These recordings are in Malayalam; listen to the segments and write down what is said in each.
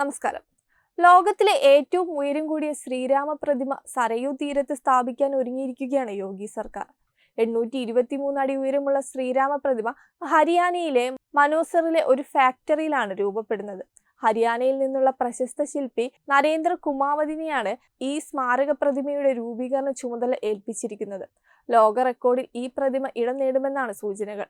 നമസ്കാരം. ലോകത്തിലെ ഏറ്റവും ഉയരം കൂടിയ ശ്രീരാമ പ്രതിമ സരയൂ തീരത്ത് സ്ഥാപിക്കാൻ ഒരുങ്ങിയിരിക്കുകയാണ് യോഗി സർക്കാർ. എണ്ണൂറ്റി ഇരുപത്തിമൂന്ന് അടി ഉയരമുള്ള ശ്രീരാമ പ്രതിമ ഹരിയാനയിലെ മനോസറിലെ ഒരു ഫാക്ടറിയിലാണ് രൂപപ്പെടുന്നത്. ഹരിയാനയിൽ നിന്നുള്ള പ്രശസ്ത ശില്പി നരേന്ദ്ര കുമാവതിനെയാണ് ഈ സ്മാരക പ്രതിമയുടെ രൂപീകരണ ചുമതല ഏൽപ്പിച്ചിരിക്കുന്നത്. ലോക റെക്കോർഡിൽ ഈ പ്രതിമ ഇടം നേടുമെന്നാണ് സൂചനകൾ.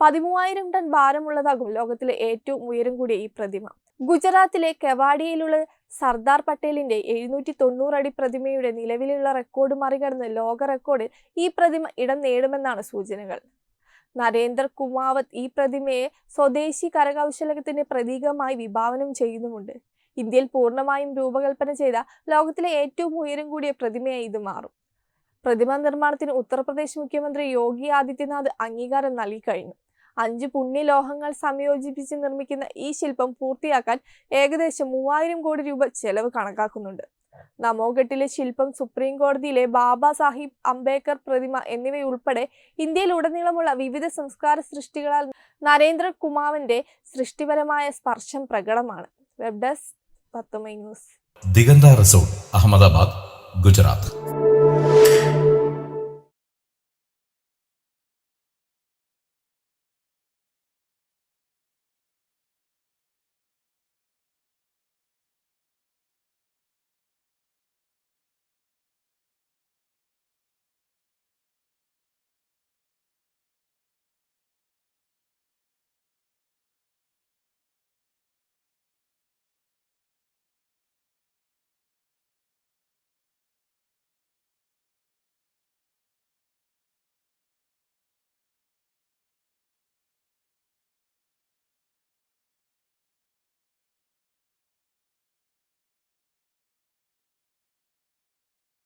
പതിമൂവായിരം ടൺ ഭാരമുള്ളതാകും ലോകത്തിലെ ഏറ്റവും ഉയരം കൂടിയ ഈ പ്രതിമ. ഗുജറാത്തിലെ കെവാഡിയയിലുള്ള സർദാർ പട്ടേലിന്റെ എഴുന്നൂറ്റി തൊണ്ണൂറ് അടി പ്രതിമയുടെ നിലവിലുള്ള റെക്കോർഡ് മറികടന്ന് ലോക റെക്കോർഡിൽ ഈ പ്രതിമ ഇടം നേടുമെന്നാണ് സൂചനകൾ. നരേന്ദ്ര കുമാവത്ത് ഈ പ്രതിമയെ സ്വദേശി കരകൗശലത്തിന്റെ പ്രതീകമായി വിഭാവനം ചെയ്യുന്നുമുണ്ട്. ഇന്ത്യയിൽ പൂർണമായും രൂപകൽപ്പന ചെയ്ത ലോകത്തിലെ ഏറ്റവും ഉയരം കൂടിയ പ്രതിമയായി ഇത് മാറും. പ്രതിമ നിർമ്മാണത്തിന് ഉത്തർപ്രദേശ് മുഖ്യമന്ത്രി യോഗി ആദിത്യനാഥ് അംഗീകാരം നൽകിക്കഴിഞ്ഞു അഞ്ച് പുണ്യലോഹങ്ങൾ സംയോജിപ്പിച്ച് നിർമ്മിക്കുന്ന ഈ ശില്പം പൂർത്തിയാക്കാൻ ഏകദേശം മൂവായിരം കോടി രൂപ ചെലവ് കണക്കാക്കുന്നുണ്ട്. നമോഘട്ടിലെ ശില്പം സുപ്രീം കോടതിയിലെ ബാബ സാഹിബ് അംബേദ്കർ പ്രതിമ എന്നിവയുൾപ്പെടെ ഇന്ത്യയിൽ ഉടനീളമുള്ള വിവിധ സംസ്കാര സൃഷ്ടികളാൽ നരേന്ദ്ര കുമാവിന്റെ സൃഷ്ടിപരമായ സ്പർശം പ്രകടമാണ്. വെബ് ഡെസ്ക് പത്തുമൈ ന്യൂസ്. ദിഗന്ത റിസോർട്ട് അഹമ്മദാബാദ് ഗുജറാത്ത്.